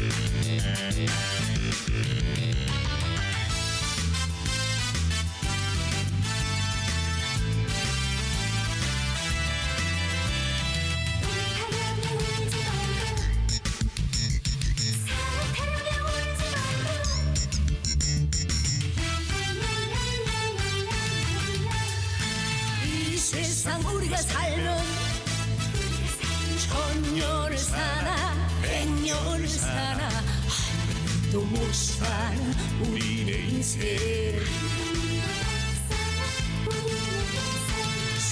이 세상 우리가 살면 천년을 사나 백년을 사나 한도 못 사는 우리의 인생.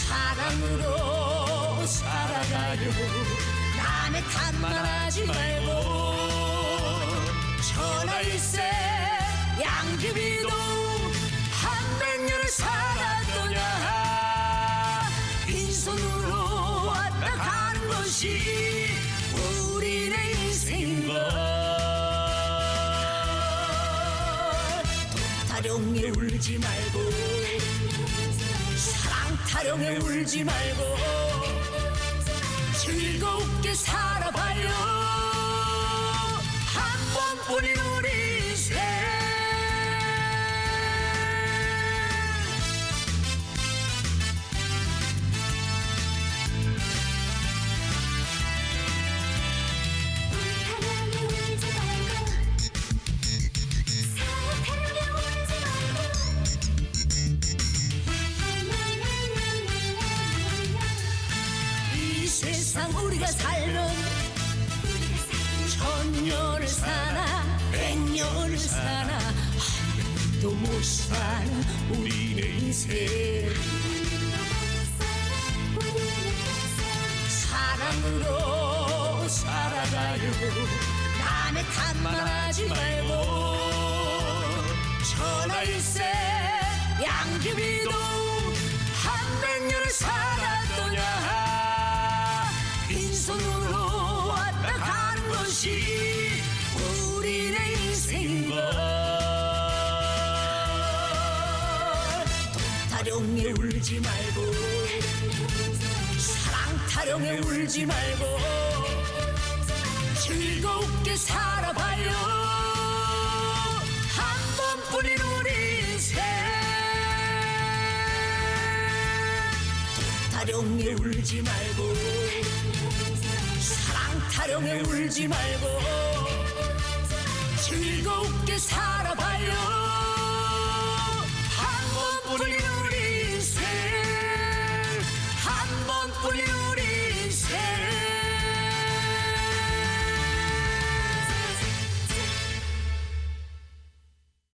사랑으로 살아가요 남의 탓만 하지 말고 전화일세 양귀비도 한 백 년을 살았더냐. 빈손으로 왔다 가는 것이 타령에 울지 말고 사랑 타령에 울지 말고 즐겁게 살아봐요. 한 번뿐인 세상 우리가 살면 천년을 사나 백년을 사나 한도 못 사는 우리의 인생. 사랑으로 살아가요. 남의 탓만 하지 말고 전화일세 양귀비 빈손으로 왔다 가는 것이 우리의 인생인걸. 타령에 울지 말고 사랑 타령에 울지 말고 즐겁게 살아봐요. 한 번뿐인 우리 인생. 타령에 울지 말고 사랑 타령에 울지 말고 즐겁게 살아봐요